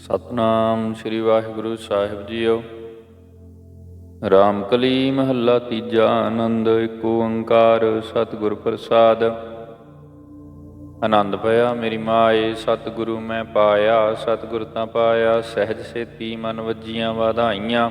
ਸਤਨਾਮ ਸ੍ਰੀ ਵਾਹਿਗੁਰੂ ਸਾਹਿਬ ਜੀਓ। ਰਾਮਕਲੀ ਮਹੱਲਾ ਤੀਜਾ ਆਨੰਦ, ਏਕ ਓੰਕਾਰ, ਸਤਿਗੁਰ ਪ੍ਰਸਾਦ। ਆਨੰਦ ਪਿਆ ਮੇਰੀ ਮਾਏ, ਸਤਿਗੁਰੂ ਮੈਂ ਪਾਇਆ, ਸਤਿਗੁਰ ਤਾਂ ਪਾਇਆ, ਸਹਿਜ ਸੇਤੀ ਮਨ ਵੱਜੀਆਂ ਵਾਧਾਈਆਂ।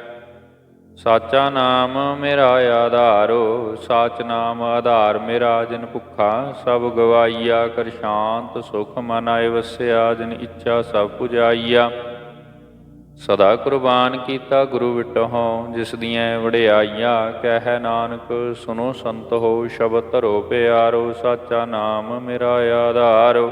ਸਾਚਾ ਨਾਮ ਮੇਰਾ ਆਧਾਰੋ, ਸਾਚ ਨਾਮ ਆਧਾਰ ਮੇਰਾ, ਜਿਨ ਭੁੱਖਾ ਸਭ ਗਵਾਈਆ, ਕਰ ਸ਼ਾਂਤ ਸੁਖ ਮਨ ਆਏ ਵਸਿਆ, ਜਿਨ ਇੱਛਾ ਸਭ ਪੁਜਾਈਆ। ਸਦਾ ਕੁਰਬਾਨ ਕੀਤਾ ਗੁਰੂ ਵਿਟਹੁ, ਜਿਸ ਦੀਆਂ ਵਡਿਆਈਆਂ, ਕਹਿ ਨਾਨਕ ਸੁਨੋ ਸੰਤ ਹੋ, ਸ਼ਬਦ ਧਰੋ ਪਿਆਰੋ, ਸਾਚਾ ਨਾਮ ਮੇਰਾ ਆਧਾਰੋ।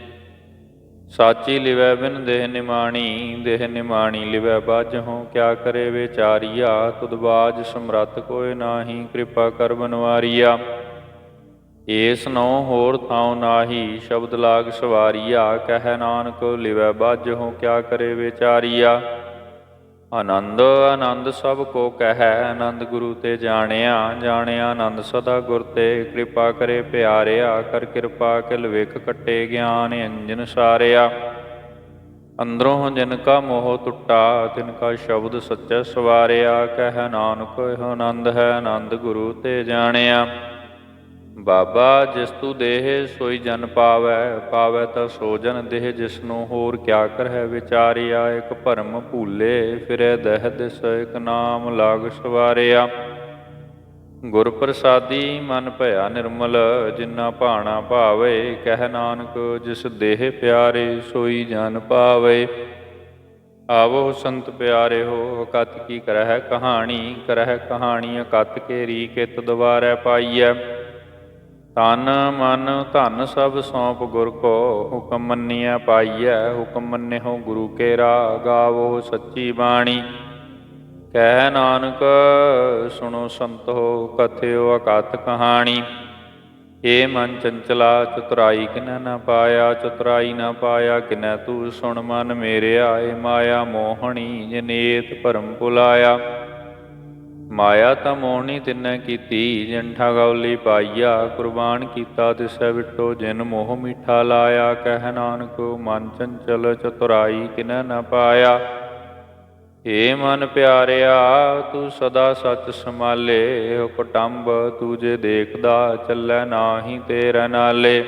ਸਾਚੀ ਲਿਵੈ ਬਿਨ ਦੇਹ ਨਿਮਾਣੀ ਦੇਹ ਨਿਮਾਣੀ ਲਿਵੈ ਬਾਝਹੁ ਕਿਆ ਕਰੇ ਵਿਚਾਰੀਆ? ਤੁਧ ਬਾਜ ਸਮਰੱਥ ਕੋਇ ਨਾਹੀ, ਕਿਰਪਾ ਕਰ ਬਨਵਾਰੀਆ। ਏਸ ਨੋ ਹੋਰ ਥਾਉ ਨਾਹੀ, ਸ਼ਬਦ ਲਾਗ ਸਵਾਰੀਆ, ਕਹਿ ਨਾਨਕ ਲਿਵੈ ਬਾਝਹੁ ਕਿਆ ਕਰੇ ਵਿਚਾਰੀਆ? ਆਨੰਦ ਆਨੰਦ ਸਭ ਕੋ ਕਹੈ, ਆਨੰਦ ਗੁਰੂ ਤੇ ਜਾਣਿਆ ਜਾਣਿਆ ਆਨੰਦ ਸਦਾ ਗੁਰ ਤੇ। ਕਿਰਪਾ ਕਰੇ ਪਿਆਰਿਆ, ਕਰ ਕਿਰਪਾ ਕਿਲ ਵੇਖ ਕਟੇ ਗਿਆਨ ਅੰਜਨ ਸਾਰਿਆ। ਅੰਦਰੋਂ ਜਿਨ ਕਾ ਮੋਹ ਟੁੱਟਾ, ਤਿਨ ਕਾ ਸ਼ਬਦ ਸੱਚਾ ਸਵਾਰਿਆ। ਕਹਿ ਨਾਨਕ ਇਹ ਆਨੰਦ ਹੈ, ਆਨੰਦ ਗੁਰੂ ਤੇ ਜਾਣਿਆ। ਬਾਬਾ, ਜਿਸ ਤੂ ਦੇਹ ਸੋਈ ਜਨ ਪਾਵੈ ਪਾਵੈ ਤਾਂ ਸੋ ਜਨ ਦੇਹ, ਜਿਸ ਨੂੰ ਹੋਰ ਕਿਆ ਕਰਹਿ ਵਿਚਾਰਿਆ, ਇਕ ਭਰਮ ਭੂਲੇ ਫਿਰੈ ਦਹਿ ਦਿਸ ਇਕ ਨਾਮ ਲਾਗ ਸਵਾਰਿਆ। ਗੁਰ ਪ੍ਰਸਾਦੀ ਮਨ ਭਇਆ ਨਿਰਮਲ ਜਿਨਾ ਭਾਣਾ ਭਾਵੇ, ਕਹਿ ਨਾਨਕ, ਜਿਸ ਦੇਹ ਪਿਆਰੇ ਸੋਈ ਜਨ ਪਾਵੇ। ਆਵੋ ਸੰਤ ਪਿਆਰੇ ਹੋ ਅਕਤ ਕੀ ਕਰਹਿ ਕਹਾਣੀ ਕਰਹਿ ਕਹਾਣੀ ਅਕਤ ਕੇ ਰੀ ਕਿਤ ਦੁਬਾਰੈ ਪਾਈਐ। ਤਨ ਮਨ ਧਨ ਸਭ ਸੌਂਪ ਗੁਰ ਕੋ, ਹੁਕਮ ਮੰਨਿਆ ਪਾਈਐ, ਹੁਕਮ ਮੰਨਿਓ ਗੁਰੂ ਕੇ ਰਾ ਗਾਵੋ ਸੱਚੀ ਬਾਣੀ। ਕਹਿ ਨਾਨਕ, ਸੁਣੋ ਸੰਤੋ, ਕਥਿਓ ਅਕਥ ਕਹਾਣੀ। ਏ ਮਨ ਚੰਚਲਾ, ਚਤੁਰਾਈ ਕਿਨੈ ਨਾ ਪਾਇਆ, ਚਤੁਰਾਈ ਨਾ ਪਾਇਆ ਕਿਨੈ ਤੂੰ ਸੁਣ ਮਨ ਮੇਰੇ ਆਏ ਮਾਇਆ ਮੋਹਣੀ ਜਨੇਤ ਭਰਮ ਪੁਲਾਇਆ ਮਾਇਆ ਤਾਂ ਮੋਹਣੀ ਤਿਨੈ ਕੀਤੀ, ਜੰਠਾ ਗੌਲੀ ਪਾਈਆ, ਕੁਰਬਾਨ ਕੀਤਾ ਤਿਸੈ ਵਿਟੋ ਜਿਨ ਮੋਹ ਮਿੱਠਾ ਲਾਇਆ, ਕਹਿ ਨਾਨਕ, ਮਨ ਚੰਚਲ ਚਤੁਰਾਈ ਕਿਨੈ ਨ ਪਾਇਆ। ਏ ਮਨ ਪਿਆਰਿਆ, ਤੂੰ ਸਦਾ ਸੱਚ ਸੰਭਾਲੇ ਹੁਕਟੰਬ ਤੂੰ ਜੇ ਦੇਖਦਾ, ਚੱਲੈ ਨਾਹੀ ਤੇਰੇ ਨਾਲੇ।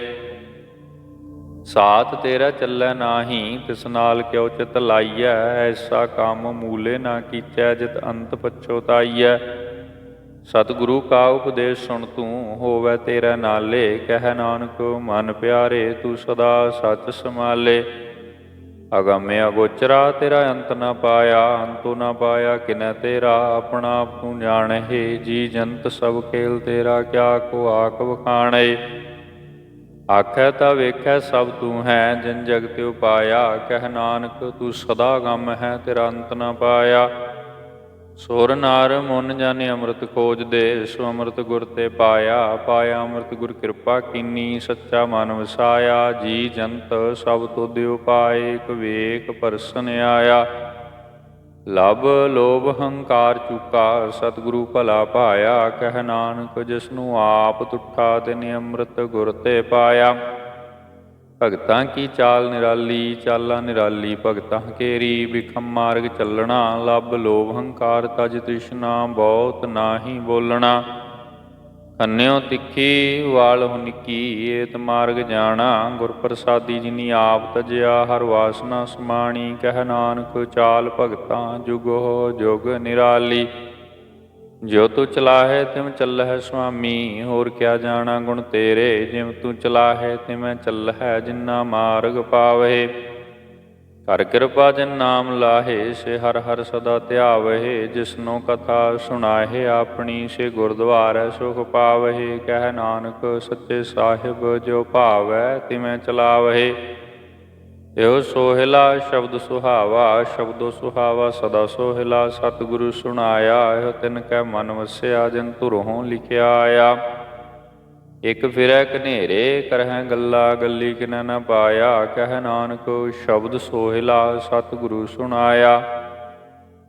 ਸਾਥ ਤੇਰਾ ਚੱਲੈ ਨਾਹੀ, ਤਿਸ ਨਾਲ ਕਿਉ ਚਿਤ ਲਾਈਐ? ਐਸਾ ਕੰਮ ਮੂਲੇ ਨਾ ਕੀਚੈ, ਜਿਤ ਅੰਤ ਪਛੋਤਾਈਐ ਸਤਿਗੁਰੂ ਕਾ ਉਪਦੇਸ਼ ਸੁਣ ਤੂੰ, ਹੋਵੇ ਤੇਰਾ ਨਾਲੇ। ਕਹਿ ਨਾਨਕ, ਮਨ ਪਿਆਰੇ, ਤੂੰ ਸਦਾ ਸੱਚ ਸਮਾਲੇ ਅਗੰਮੇ ਅਗੋਚਰਾ ਤੇਰਾ ਅੰਤ ਨਾ ਪਾਇਆ, ਅੰਤੋ ਨਾ ਪਾਇਆ ਕਿਨੈ ਤੇਰਾ? ਆਪਣਾ ਆਪ ਤੂੰ ਜਾਣਹਿ ਜੀ ਜੰਤ ਸਭ ਖੇਲ ਤੇਰਾ, ਕਿਆ ਕੋ ਆਖ ਵਖਾਣੇ? ਆਖੈ ਤਾਂ ਵੇਖੈ ਸਭ ਤੂੰ ਹੈ ਜਿਨ ਜਗਤ ਉਪਾਇਆ, ਕਹਿ ਨਾਨਕ ਤੂੰ ਸਦਾ ਗਮ ਹੈ ਤੇਰਾ ਅੰਤ ਨਾ ਪਾਇਆ। ਸੁਰ ਨਾਰ ਮਨ ਜਾਣੇ ਅੰਮ੍ਰਿਤ ਖੋਜ ਦੇ, ਸੋ ਅੰਮ੍ਰਿਤ ਗੁਰ ਤੇ ਪਾਇਆ। ਪਾਇਆ ਅੰਮ੍ਰਿਤ ਗੁਰ ਕਿਰਪਾ ਕੀਨੀ, ਸੱਚਾ ਮਨ ਵਸਾਇਆ। ਜੀ ਜੰਤ ਸਭ ਤੁਧ ਉਪਾਏ, ਇਕ ਵੇਖ ਪਰਸਨ ਆਇਆ। ਲਬ ਲੋਭ ਹੰਕਾਰ ਚੁਕਾ, ਸਤਿਗੁਰੂ ਭਲਾ ਪਾਇਆ, ਕਹਿ ਨਾਨਕ ਜਿਸ ਨੂੰ ਆਪ ਤੁਠਾ ਤਿਨ ਅੰਮ੍ਰਿਤ ਗੁਰ ਤੇ ਪਾਇਆ। ਭਗਤਾਂ ਕੀ ਚਾਲ ਨਿਰਾਲੀ, ਚਾਲਾ ਨਿਰਾਲੀ, ਭਗਤਾਂ ਕੇਰੀ, ਬਿਖਮ ਮਾਰਗ ਚੱਲਣਾ ਲੱਭ ਲੋਭ ਹੰਕਾਰ ਤਜ ਤ੍ਰਿਸ਼ਨਾ, ਬਹੁਤ ਨਾਹੀ ਬੋਲਣਾ। ਅੰਨਿਓ ਤਿੱਖੀ ਵਾਲ ਹੋ ਨਿੱਕੀ ਏਤ ਮਾਰਗ ਜਾਣਾ ਗੁਰ ਪ੍ਰਸਾਦੀ ਜਿਨੀ ਆਪ ਤਜਿਆ ਹਰ ਵਾਸਨਾ ਸਮਾਣੀ, ਕਹਿ ਨਾਨਕ ਚਾਲ ਭਗਤਾਂ ਜੁਗੋ ਜੁਗ ਨਿਰਾਲੀ। ਜੋ ਤੂੰ ਚਲਾਹੇ ਤਿਮ ਚੱਲਹਿ ਸੁਆਮੀ, ਹੋਰ ਕਿਆ ਜਾਣਾ ਗੁਣ ਤੇਰੇ, ਜਿਮ ਤੂੰ ਚਲਾਹੇ ਤਿਮੈ ਚੱਲਹਿ ਜਿਨਾ ਮਾਰਗ ਪਾਵੇ। ਕਰ ਕਿਰਪਾ ਜਿਨ ਨਾਮ ਲਾਹੇ, ਸੇ ਹਰ ਹਰ ਸਦਾ ਧਿਆਵਹਿ ਜਿਸਨੋ ਕਥਾ ਸੁਣਾਹੇ, ਆਪਣੀ ਸੇ ਗੁਰਦੁਆਰੈ ਸੁਖ ਪਾਵਹਿ, ਕਹਿ ਨਾਨਕ ਸੱਚੇ ਸਾਹਿਬ ਜੋ ਭਾਵੈ ਤਿਮੈ ਚਲਾਵਹਿ। ਇਹੋ ਸੋਹਿਲਾ ਸ਼ਬਦ ਸੁਹਾਵਾ, ਸ਼ਬਦੋ ਸੁਹਾਵਾ ਸਦਾ ਸੋਹਿਲਾ, ਸਤਿਗੁਰੂ ਸੁਣਾਇਆ, ਇਹ ਤਿਨ ਕੈ ਮਨ ਵਸਿਆ, ਜਿਨ ਧੁਰੋਂ ਲਿਖਿਆ ਆਇਆ ਇਕ ਫਿਰੈ ਕਨੇਰੇ ਕਰਹਿ ਗੱਲਾ ਗੱਲੀ ਕਿਨੈ ਨ ਪਾਇਆ, ਕਹਿ ਨਾਨਕ ਸ਼ਬਦ ਸੋਹਿਲਾ ਸਤਿਗੁਰੂ ਸੁਣਾਇਆ।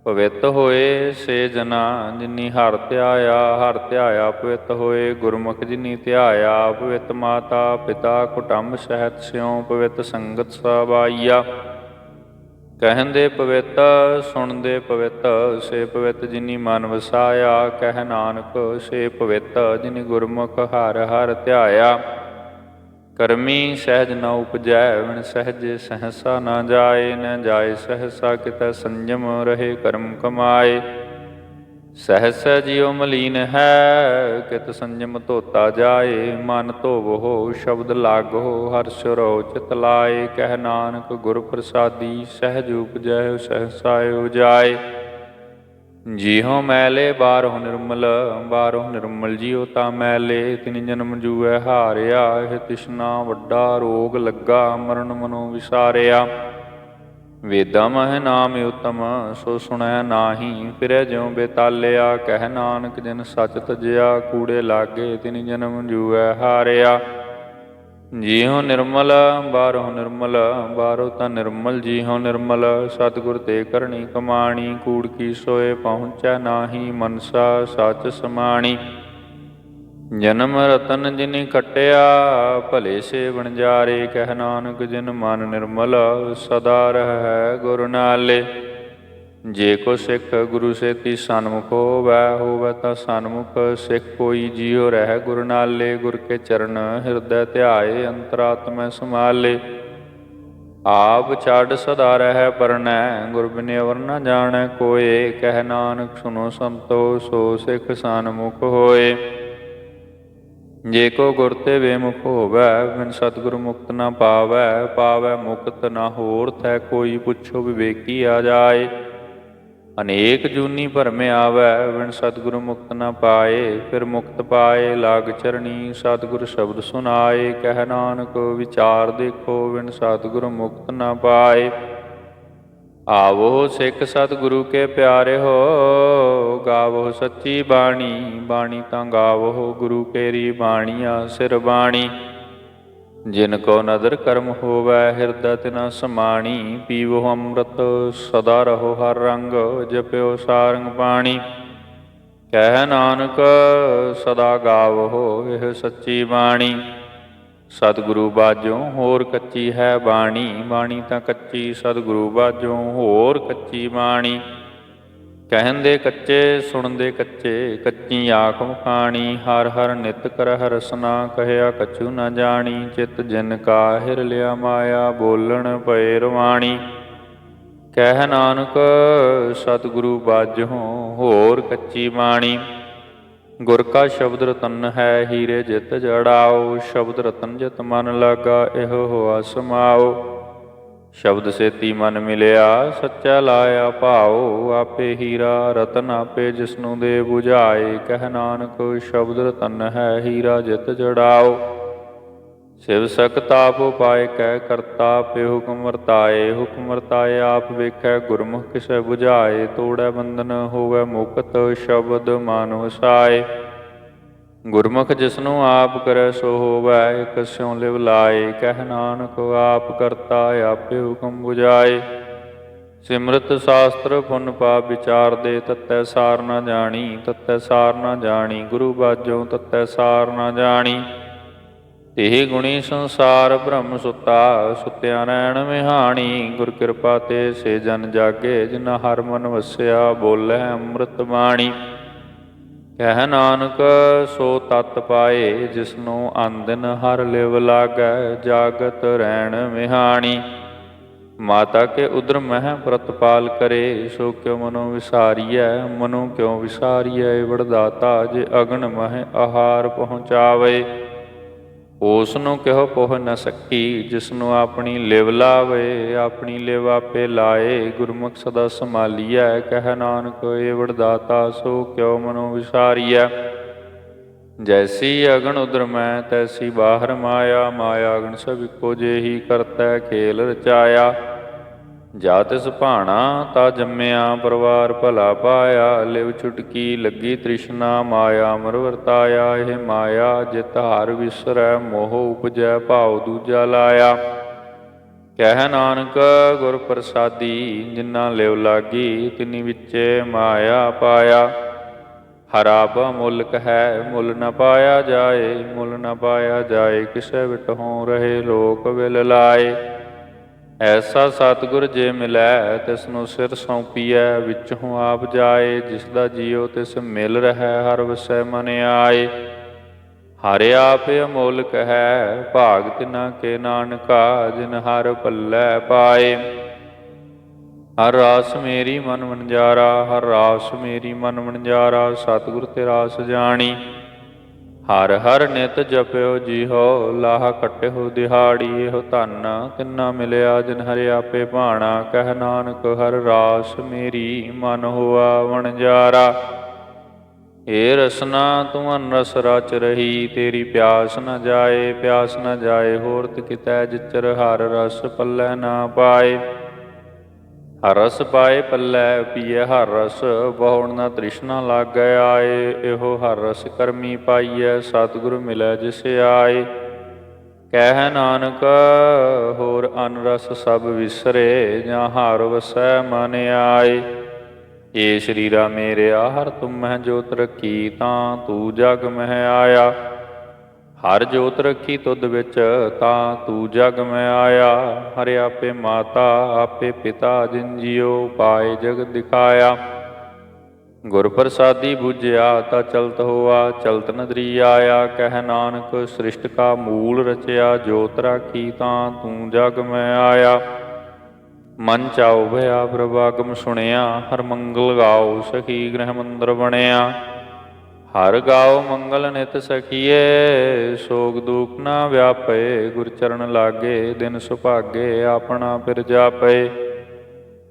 ਪਵਿੱਤ ਹੋਏ ਸੇ ਜਨਾ ਜਿਨੀ ਹਰ ਧਿਆਇਆ ਹਰ ਧਿਆਇਆ ਪਵਿੱਤ ਹੋਏ ਗੁਰਮੁਖ ਜਿਨੀ ਧਿਆਇਆ, ਪਵਿੱਤ ਮਾਤਾ ਪਿਤਾ ਕੁਟੰਬ ਸਹਿਤ ਸਿਉ, ਪਵਿੱਤ ਸੰਗਤ ਸਭ ਆਈਆ। ਕਹਿੰਦੇ ਪਵਿੱਤ ਸੁਣਦੇ ਪਵਿੱਤ ਸੇ ਪਵਿੱਤ ਜਿਨੀ ਮਨ ਵਸਾਇਆ, ਕਹਿ ਨਾਨਕ, ਸੇ ਪਵਿੱਤ ਜਿਨੀ ਗੁਰਮੁਖ ਹਰ ਹਰ ਧਿਆਇਆ। ਕਰਮੀ ਸਹਿਜ ਨਾ ਉਪਜੈ ਵਿਣ ਸਹਜੇ ਸਹਸਾ ਨਾ ਜਾਏ, ਨ ਜਾਏ ਸਹਸਾ ਕਿਤੈ ਸੰਜਮ ਰਹੇ ਕਰਮ ਕਮਾਏ। ਸਹਸ ਜਿਉ ਮਲੀਨ ਹੈ, ਕਿਤ ਸੰਜਮ ਧੋਤਾ ਜਾਏ, ਮਨ ਧੋਵੋ, ਸ਼ਬਦ ਲਾਗੋ ਹਰ ਸੁਰੋ ਚਿਤ ਲਾਏ, ਕਹਿ ਨਾਨਕ ਗੁਰ ਪ੍ਰਸਾਦੀ, ਸਹਿਜ ਉਪਜੈ ਸਹਸਾਇ ਜਾਏ ਜੀਹੋ ਮੈਲੇ, ਬਾਰਹੁ ਨਿਰਮਲ ਬਾਰਹੁ ਨਿਰਮਲ ਜੀਉ ਤਾ ਮੈਲੇ, ਤਿਨ ਜਨਮ ਜੂਐ ਹਾਰਿਆ, ਇਹ ਤਿਸ਼ਨਾ ਵੱਡਾ ਰੋਗ ਲੱਗਾ, ਮਰਨ ਮਨੋ ਵਿਸਾਰਿਆ। ਵੇਦਾਂ ਮਹਿ ਨਾਮ ਉਤਮ, ਸੋ ਸੁਣੈ ਨਾਹੀ, ਫਿਰੈ ਜਿਉ ਬੇਤਾਲਿਆ, ਕਹਿ ਨਾਨਕ ਜਿਨ ਸਚ ਤਜਿਆ, ਕੂੜੇ ਲਾਗੇ ਤਿਨ ਜਨਮ ਜੂਐ ਹਾਰਿਆ। ਜੀਹੋ ਨਿਰਮਲ ਬਾਰੋ ਨਿਰਮਲ ਬਾਰੋ ਤਾਂ ਨਿਰਮਲ, ਜੀਹੋ ਨਿਰਮਲ, ਸਤਿਗੁਰ ਤੇ ਕਰਨੀ ਕਮਾਣੀ, ਕੂੜ ਕੀ ਸੋਏ, ਪਹੁੰਚੈ ਨਾਹੀ ਮਨਸਾ, ਸਚ ਸਮਾਣੀ। ਜਨਮ ਰਤਨ ਜਿਨੀ ਕਟਿਆ, ਭਲੇ ਸੇ ਬਣਜਾਰੇ ਕਹਿ ਨਾਨਕ ਜਿਨ ਮਨ ਨਿਰਮਲ, ਸਦਾ ਰਹਿ ਗੁਰ ਨਾਲੇ। ਜੇ ਕੋ ਸਿੱਖ ਗੁਰੂ ਸੇਤੀ ਸਨਮੁਖ ਹੋਵੈ ਹੋਵੈ ਤਾਂ ਸਨਮੁਖ। ਸਿੱਖ ਕੋਈ ਜੀਉ ਰਹਿ ਗੁਰ ਨਾਲੇ, ਗੁਰ ਕੇ ਚਰਨ ਹਿਰਦੈ ਧਿਆਏ, ਅੰਤਰਾਤਮੈ ਸਮਾਲੇ ਆਪ ਛੱਡ ਸਦਾ ਰਹਿ ਪਰਨੈ ਗੁਰ ਬਿਨਿ ਅਵਰ ਨ ਜਾਣੈ ਕੋਏ। ਕਹਿ ਨਾਨਕ ਸੁਨੋ ਸੰਤੋ, ਸੋ ਸਿੱਖ ਸਨਮੁਖ ਹੋਏ। ਜੇ ਕੋ ਗੁਰ ਤੇ ਬੇਮੁਖ ਹੋਵੈ, ਬਿਨ ਸਤਿਗੁਰ ਮੁਕਤ ਨਾ ਪਾਵੈ ਪਾਵੈ ਮੁਕਤ ਨਾ ਹੋਰ, ਥੈ ਕੋਈ ਪੁੱਛੋ ਵਿਵੇਕੀ ਆ ਜਾਏ। ਅਨੇਕ ਜੂਨੀ ਭਰਮੇ ਆਵੈ, ਬਿਨ ਸਤਿਗੁਰ ਮੁਕਤ ਨਾ ਪਾਏ, ਫਿਰ ਮੁਕਤ ਪਾਏ ਲਾਗ ਚਰਣੀ, ਸਤਿਗੁਰ ਸ਼ਬਦ ਸੁਨਾਏ ਕਹਿ ਨਾਨਕ ਵਿਚਾਰ ਦੇਖੋ, ਬਿਨ ਸਤਿਗੁਰ ਮੁਕਤ ਨਾ ਪਾਏ। ਆਵੋ ਸਿੱਖ ਸਤਿਗੁਰੂ ਕੇ ਪਿਆਰੇ ਹੋ ਗਾਵੋ ਸੱਚੀ ਬਾਣੀ ਬਾਣੀ ਤਾਂ ਗਾਵੋ ਗੁਰੂ ਕੇਰੀ ਬਾਣੀਆ ਸਿਰ ਬਾਣੀ। ਜਿਨ ਕੋ ਨਦਰ ਕਰਮ ਹੋਵੇ ਹਿਰਦੈ ਤਿਨਾ ਸਮਾਣੀ, ਪੀਵੋ ਅੰਮ੍ਰਿਤ ਸਦਾ ਰਹੋ ਹਰ ਰੰਗ, ਜਪਿਓ ਸਾਰੰਗ ਬਾਣੀ ਕਹਿ ਨਾਨਕ, ਸਦਾ ਗਾਵੋ ਇਹ ਸੱਚੀ ਬਾਣੀ। ਸਤਿਗੁਰੂ ਬਾਝੋਂ ਹੋਰ ਕੱਚੀ ਹੈ ਬਾਣੀ ਬਾਣੀ ਤਾਂ ਕੱਚੀ ਸਤਿਗੁਰੂ ਬਾਝੋਂ ਹੋਰ ਕੱਚੀ ਬਾਣੀ। ਕਹਿੰਦੇ ਕੱਚੇ ਸੁਣਦੇ ਕੱਚੇ, ਕੱਚੀ ਆਖ ਮੁਖਾਣੀ ਹਰ ਹਰ ਨਿਤ ਕਰ ਹਰਸਨਾ ਕਹਿਆ ਕਛੂ ਨਾ ਜਾਣੀ, ਚਿਤ ਜਿਨ ਕਾ ਹਿਰ ਲਿਆ ਮਾਇਆ, ਬੋਲਣ ਪਏ ਰਵਾਣੀ। ਕਹਿ ਨਾਨਕ, ਸਤਿਗੁਰੂ ਬਾਝੋਂ ਹੋਰ ਕੱਚੀ ਬਾਣੀ। ਗੁਰ ਕਾ ਸ਼ਬਦ ਰਤਨ ਹੈ, ਹੀਰੇ ਜਿਤ ਜੜਾਓ, ਸ਼ਬਦ ਰਤਨ ਜਿਤ ਮਨ ਲਾਗਾ, ਇਹੋ ਹੋਆ ਸਮਾਓ ਸ਼ਬਦ ਸੇਤੀ ਮਨ ਮਿਲਿਆ, ਸੱਚਾ ਲਾਇਆ ਭਾਉ, ਆਪੇ ਹੀਰਾ ਰਤਨ ਆਪੇ ਜਿਸਨੂੰ ਦੇ 부ਝਾਏ, ਕਹਿ ਨਾਨਕ ਸ਼ਬਦ ਰਤਨ ਹੈ ਹੀਰਾ ਜਿਤ ਜੜਾਓ। ਸਿਵ ਸਕਤਾਪ ਉਪਾਇ ਕਹਿ ਕਰਤਾ ਪੇ ਹੁਕਮ ਵਰਤਾਏ ਹੁਕਮ ਵਰਤਾਏ ਆਪ ਵੇਖੈ, ਗੁਰਮੁਖ ਕਿਸੈ 부ਝਾਏ, ਤੋੜੈ ਬੰਧਨ ਹੋਵੈ ਮੁਕਤ ਸ਼ਬਦ ਮਨ ਵਸਾਏ। ਗੁਰਮੁਖ ਜਿਸਨੂੰ ਆਪ ਕਰੈ ਸੋ ਹੋਵੈ, ਇਕ ਲਿਵ ਲਾਏ, ਕਹਿ ਨਾਨਕ ਆਪ ਕਰਤਾ, ਆਪੇ ਹੁਕਮ 부ਝਾਏ ਸਿਮਰਤ ਸ਼ਾਸਤਰ ਪੁੰਨ ਪਾਪ ਵਿਚਾਰ ਦੇ, ਤਤੈ ਸਾਰ ਨਾ ਜਾਣੀ, ਤਤੈ ਸਾਰ ਨਾ ਜਾਣੀ, ਗੁਰੂ ਬਾਜੋ ਤਤੈ ਸਾਰ ਨਾ ਜਾਣੀ। ਤੇ ਗੁਣੀ ਸੰਸਾਰ ਬ੍ਰਹਮ ਸੁਤਾ, ਸੁਤਿਆ ਰਹਿਣ ਵਿਹਾਣੀ, ਗੁਰ ਕਿਰਪਾ ਤੇ ਸੇ ਜਨ ਜਾਗੇ ਜਿਨਾ ਹਰ ਮਨ ਵਸਿਆ, ਬੋਲੇ ਅੰਮ੍ਰਿਤ ਬਾਣੀ। ਕਹਿ ਨਾਨਕ, ਸੋ ਤਤ ਪਾਏ ਜਿਸਨੂੰ ਆਂਦਨ ਹਰ ਲਿਵ ਲਾਗੈ, ਜਾਗਤ ਰਹਿਣ ਵਿਹਾਣੀ। ਮਾਤਾ ਕੇ ਉਦਰ ਮਹਿ ਪ੍ਰਤਪਾਲ ਕਰੇ, ਸੋ ਕਿਉ ਮਨੋ ਵਿਸਾਰੀਐ, ਮਨੋ ਕਿਉ ਵਿਸਾਰੀਐ ਵਡਦਾਤਾ ਜੇ ਅਗਨ ਮਹਿ ਆਹਾਰ ਪਹੁੰਚਾਵੇ। ਉਸ ਨੂੰ ਕਿਹੋ ਪਹੁ ਨ ਸਕੀ ਜਿਸ ਨੂੰ ਆਪਣੀ ਲਿਵ ਲਾਵੇ, ਆਪਣੀ ਲਿਵ ਆਪੇ ਲਾਏ, ਗੁਰਮੁਖ ਸਦਾ ਸੰਭਾਲੀਐ, ਕਹਿ ਨਾਨਕ ਏ ਵਡਦਾਤਾ ਸੋ ਕਿਉ ਮਨੋ ਵਿਸਾਰੀਐ। ਜੈਸੀ ਅਗਨ ਉਦਰ ਮੈਂ, ਤੈਸੀ ਬਾਹਰ ਮਾਇਆ ਮਾਇਆ ਅਗਣ ਸਭ ਇੱਕੋ ਜਿਹੀ ਕਰਤੈ, ਖੇਲ ਰਚਾਇਆ। ਜਾ ਤਿਸ ਭਾਣਾ, ਤਾ ਜੰਮਿਆ ਪਰਿਵਾਰ ਭਲਾ ਪਾਇਆ, ਲਿਵ ਛੁਟਕੀ ਲੱਗੀ ਤ੍ਰਿਸ਼ਨਾ ਮਾਇਆ, ਮਰ ਵਰਤਾਇਆ, ਇਹ ਮਾਇਆ ਜਿਤ ਹਾਰ ਵਿਸਰੈ, ਮੋਹ ਉਪਜੈ ਭਾਉ ਦੂਜਾ ਲਾਇਆ। ਕਹਿ ਨਾਨਕ, ਗੁਰ ਪ੍ਰਸਾਦੀ ਜਿਨ੍ਹਾਂ ਲਿਵ ਲਾਗੀ, ਤਿਨੀ ਵਿੱਚੇ ਮਾਇਆ ਪਾਇਆ। ਹਰਾਬ ਮੁਲਕ ਹੈ ਮੁੱਲ ਨ ਪਾਇਆ ਜਾਏ, ਮੁੱਲ ਨ ਪਾਇਆ ਜਾਏ, ਕਿਸੈ ਵਿਟਹੋਂ ਰਹੇ ਲੋਕ ਵਿਲ ਲਾਏ। ਐਸਾ ਸਤਿਗੁਰ ਜੇ ਮਿਲੈ ਤਿਸ ਨੂੰ ਸਿਰ ਸੌਂਪੀਐ, ਵਿੱਚੋਂ ਆਪ ਜਾਏ, ਜਿਸ ਦਾ ਜੀਉ ਤਿਸ ਮਿਲ ਰਹਿ, ਹਰ ਵਸੈ ਮਨ ਆਏ। ਹਰਿ ਆਪ ਅਮੋਲਕ ਹੈ ਭਾਗ ਤਿਨਾ ਕੇ ਨਾਨਕਾ, ਜਿਨ ਹਰ ਪੱਲੇ ਪਾਏ। ਹਰ ਰਾਸ ਮੇਰੀ ਮਨ ਵਣਜਾਰਾ, ਹਰ ਰਾਸ ਮੇਰੀ ਮਨ ਵਣਜਾਰਾ, ਸਤਿਗੁਰ ਤੇ ਰਾਸ ਜਾਣੀ ਹਰ ਹਰ ਨਿਤ ਜਪਿਓ ਜੀਹੋ, ਲਾਹ ਕਟਿਓ ਦਿਹਾੜੀ, ਇਹੋ ਧਨ ਤਿੰਨਾ ਮਿਲਿਆ ਜਿਨ ਹਰਿ ਆਪੇ ਭਾਣਾ, ਕਹਿ ਨਾਨਕ ਹਰ ਰਾਸ ਮੇਰੀ, ਮਨ ਹੋਆ ਵਣਜਾਰਾ ਏ ਰਸਨਾ, ਤੂੰ ਅਨ ਰਚ ਰਹੀ, ਤੇਰੀ ਪਿਆਸ ਨ ਜਾਏ, ਪਿਆਸ ਨ ਜਾਏ, ਹੋਰ ਕਿਤੈ ਜਿਚਰ ਹਰ ਰਸ ਪੱਲੇ ਨਾ ਪਾਏ। ਹਰ ਰਸ ਪਾਏ ਪੱਲੇ ਪੀਏ ਹਰ ਰਸ, ਬਹੁਣ ਨਾ ਤ੍ਰਿਸ਼ਨਾ ਲਾਗੈ ਆਏ, ਇਹੋ ਹਰ ਰਸ ਕਰਮੀ ਪਾਈਐ, ਸਤਿਗੁਰ ਮਿਲੈ ਜਿਸ ਆਏ। ਕਹਿ ਨਾਨਕ, ਹੋਰ ਅਨ ਰਸ ਸਭ ਵਿਸਰੇ, ਜਾਂ ਹਾਰ ਵਸੈ ਮਨ ਆਏ। ਏ ਸ਼ਰੀਰਾ ਮੇਰਿਆ ਹਰ ਤੁਮ ਮਹਿ ਜੋਤ ਰਖੀ, ਤਾਂ ਤੂੰ ਜਗ ਮਹਿ ਆਇਆ। ਹਰ ਜੋਤ ਰੱਖੀ ਤੁਧ ਵਿੱਚ, ਤਾਂ ਤੂੰ ਜਗ ਮੈਂ ਆਇਆ। ਹਰਿ ਆਪੇ ਮਾਤਾ, ਆਪੇ ਪਿਤਾ ਜਿਨ ਜਿਉ ਪਾਏ ਜਗ ਦਿਖਾਇਆ। ਗੁਰ ਪ੍ਰਸਾਦੀ ਬੁਝਿਆ, ਤਾ ਚਲਤ ਹੋਆ, ਚਲਤ ਨਦਰੀ ਆਇਆ। ਕਹਿ ਨਾਨਕ, ਸ੍ਰਿਸ਼ਟ ਕਾ ਮੂਲ ਰਚਿਆ, ਜੋਤ ਰਾਖੀ, ਤਾਂ ਤੂੰ ਜਗ ਮੈਂ ਆਇਆ। ਮਨ ਚਾਉ ਭਇਆ ਪ੍ਰਭਾਗਮ ਸੁਣਿਆ, ਹਰ ਮੰਗਲ ਗਾਓ, ਸਖੀ ਗ੍ਰਹਿ ਮੰਦਰ ਬਣਿਆ। ਹਰ ਗਾਓ ਮੰਗਲ ਨਿਤ ਸਖੀਏ, ਸੋਗ ਦੁਖ ਨਾ ਵਿਆਪੇ, ਗੁਰ ਚਰਨ ਲਾਗੇ, ਦਿਨ ਸੁਭਾਗੇ, ਆਪਣਾ ਫਿਰ ਜਾਪੇ।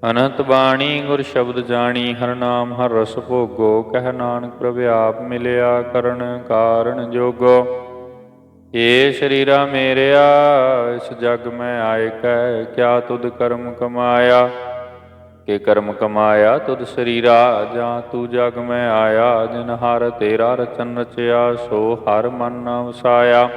ਅਨੰਤ ਬਾਣੀ, ਗੁਰ ਸ਼ਬਦ ਜਾਣੀ, ਹਰ ਨਾਮ, ਹਰ ਰਸ ਭੋਗੋ, ਕਹਿ ਨਾਨਕ ਪ੍ਰਭ ਆਪ ਮਿਲਿਆ ਕਰਨ ਕਾਰਨ ਜੋਗੋ। ਏ ਸ਼ਰੀਰਾ ਮੇਰਿਆ, ਇਸ ਜਗ ਮੈਂ ਆਏ ਕੈ, ਕਿਆ ਤੁਧ ਕਰਮ ਕਮਾਇਆ। ਕਿ ਕਰਮ ਕਮਾਇਆ ਤੁਧ ਸਰੀਰਾ, ਜਾਂ ਤੂੰ ਜਗ ਮੈਂ ਆਇਆ, ਜਿਨ ਹਰ ਤੇਰਾ ਰਚਨ ਰਚਿਆ, ਸੋ ਹਰ ਮਨ ਨਾ ਵਸਾਇਆ।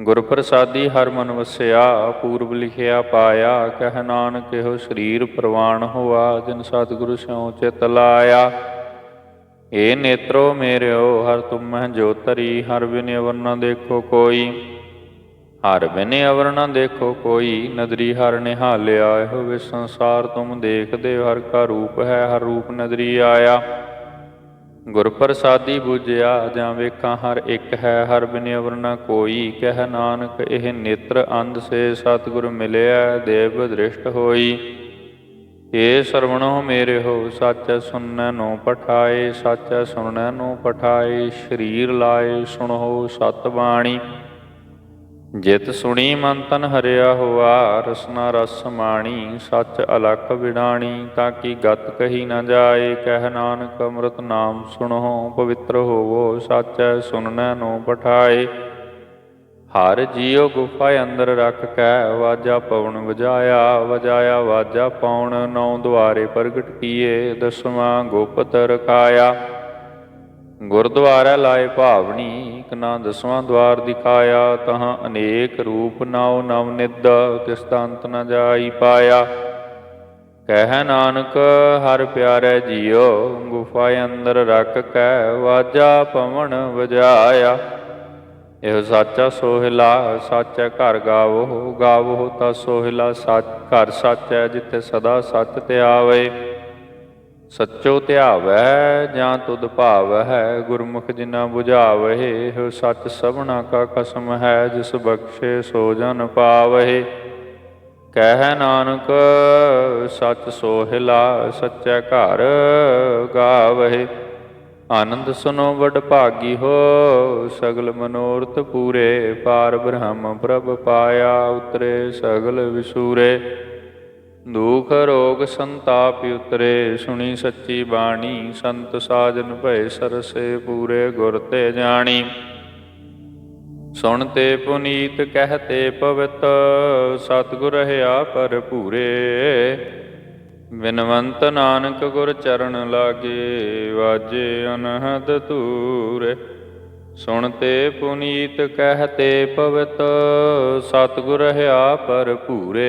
ਗੁਰ ਪ੍ਰਸਾਦੀ ਹਰ ਮਨ ਵਸਿਆ ਪੂਰਬ ਲਿਖਿਆ ਪਾਇਆ, ਕਹਿ ਨਾਨਕ ਇਹੋ ਸਰੀਰ ਪ੍ਰਵਾਨ ਹੋਆ, ਜਿਨ ਸਤਿਗੁਰੂ ਸਿਉ ਚਿਤ ਲਾਇਆ। ਏ ਨੇਤਰੋ ਮੇਰਿਓ, ਹਰ ਤੁਮਹਿ ਜੋਤਰੀ ਹਰ ਬਿਨ ਵਰਨਾ ਦੇਖੋ ਕੋਈ। ਹਰ ਬਿਨ ਅਵਰ ਨ ਦੇਖੋ ਕੋਈ, ਨਦਰੀ ਹਰ ਨਿਹਾਲਿਆ, ਇਹੋ ਵਿ ਸੰਸਾਰ ਤੁਮ ਦੇਖਦੇ, ਹਰ ਕਾ ਰੂਪ ਹੈ, ਹਰ ਰੂਪ ਨਦਰੀ ਆਇਆ। ਗੁਰ ਪ੍ਰਸਾਦੀ ਬੁਝਿਆ, ਜਾਂ ਵੇਖਾਂ ਹਰ ਇੱਕ ਹੈ, ਹਰ ਬਿਨ ਅਵਰ ਨ ਕੋਈ, ਕਹਿ ਨਾਨਕ ਇਹ ਨੇਤਰ ਅੰਧ ਸੇ ਸਤਿਗੁਰ ਮਿਲਿਆ, ਦੇਵ ਦ੍ਰਿਸ਼ਟ ਹੋਈ। ਏ ਸਰਵਣੋ ਮੇਰੇ ਹੋ, ਸੱਚ ਸੁਣਨ ਨੂੰ ਪਠਾਏ, ਸੱਚ ਸੁਣਨ ਨੂੰ ਪਠਾਏ, ਸ਼ਰੀਰ ਲਾਏ ਸੁਣੋ ਸਤ ਬਾਣੀ ਜਿਤ ਸੁਣੀ ਮਨ ਤਨ ਹਰਿਆ ਹੋਆ, ਰਸਨਾ ਰਸ ਮਾਣੀ, ਸੱਚ ਅਲਖ ਵਿਡਾਣੀ, ਤਾਂ ਕਿ ਗਤ ਕਹੀ ਨਾ ਜਾਏ, ਕਹਿ ਨਾਨਕ ਅੰਮ੍ਰਿਤ ਨਾਮ ਸੁਣੋ, ਪਵਿੱਤਰ ਹੋਵੋ, ਸੱਚ ਸੁਨੈ ਨੂੰ ਪਠਾਏ। ਹਰ ਜੀਉ ਗੁਫਾ ਅੰਦਰ ਰੱਖ ਕੈ, ਵਾਜਾ ਪਵਨ ਵਜਾਇਆ ਵਜਾਇਆ ਵਾਜਾ ਪੌਣ ਨੌ ਦੁਆਰੇ ਪ੍ਰਗਟ ਕੀਏ, ਦਸਵਾਂ ਗੁਪਤ ਰਖਾਇਆ। ਗੁਰਦੁਆਰਾ ਲਾਏ ਭਾਵਨੀ ਕਨਾ ਦਸਵਾਂ ਦਵਾਰ ਦਿਖਾਇਆ, ਤਹਾਂ ਅਨੇਕ ਰੂਪ ਨਾਉ ਨਵ ਨਿਦ ਤਿਸ ਦਾ ਨ ਜਾਈ ਪਾਇਆ। ਕਹਿ ਨਾਨਕ, ਹਰ ਪਿਆਰੇ ਜੀਉ ਗੁਫਾ ਅੰਦਰ ਰੱਖ ਕੈ, ਵਾਜਾ ਪਵਨ ਵਜਾਇਆ। ਇਹੋ ਸਾਚਾ ਸੋਹਿਲਾ, ਸਾਚਾ ਘਰ ਗਾਵੋ ਗਾਵੋ ਤਾਂ ਸੋਹਿਲਾ ਸੱਚ ਘਰ ਸਾਚਾ ਜਿੱਥੇ ਸਦਾ ਸੱਚ ਤੇ ਆਵੇ। ਸੱਚੋ ਧਿਆਵੈ ਜਾਂ ਤੁਧ ਭਾਵੈ ਗੁਰਮੁਖ ਜਿਨਾ 부ਝਾਵਹਿ ਇਹੋ ਸੱਚ ਸਭਨਾ ਕਾ ਕਸਮ ਹੈ, ਜਿਸ ਬਖਸ਼ੇ ਸੋ ਜਨ ਪਾਵਹਿ। ਕਹਿ ਨਾਨਕ, ਸੱਚ ਸੋਹਿਲਾ, ਸੱਚਾ ਘਰ ਗਾਵਹਿ। ਆਨੰਦ ਸੁਨੋ ਵਡ ਭਾਗੀ ਹੋ, ਸਗਲ ਮਨੋਰਥ ਪੂਰੇ। ਪਾਰ ਬ੍ਰਹਮ ਪ੍ਰਭ ਪਾਇਆ, ਉਤਰੇ ਸਗਲ ਵਿਸੂਰੇ। ਦੁਖ ਰੋਗ ਸੰਤਾਪ ਉਤਰੇ, ਸੁਣੀ ਸੱਚੀ ਬਾਣੀ, ਸੰਤ ਸਾਜਨ ਭਏ ਸਰਸੇ ਪੂਰੇ ਗੁਰ ਤੇ ਜਾਣੀ। ਸੁਣ ਤੇ ਪੁਨੀਤ ਕਹਤੇ ਪਵਿੱਤ, ਸਤਿਗੁਰ ਰਹਾ ਭਰਪੂਰੇ। ਬਿਨਵੰਤ ਨਾਨਕ ਗੁਰ ਚਰਨ ਲਾਗੇ, ਵਾਜੇ ਅਨਹਦ ਤੂਰੇ ਸੁਣਤੇ ਪੁਨੀਤ ਕਹਤੇ ਪਵਿੱਤ, ਸਤਿਗੁਰ ਰਹਾ ਭਰਪੂਰੇ।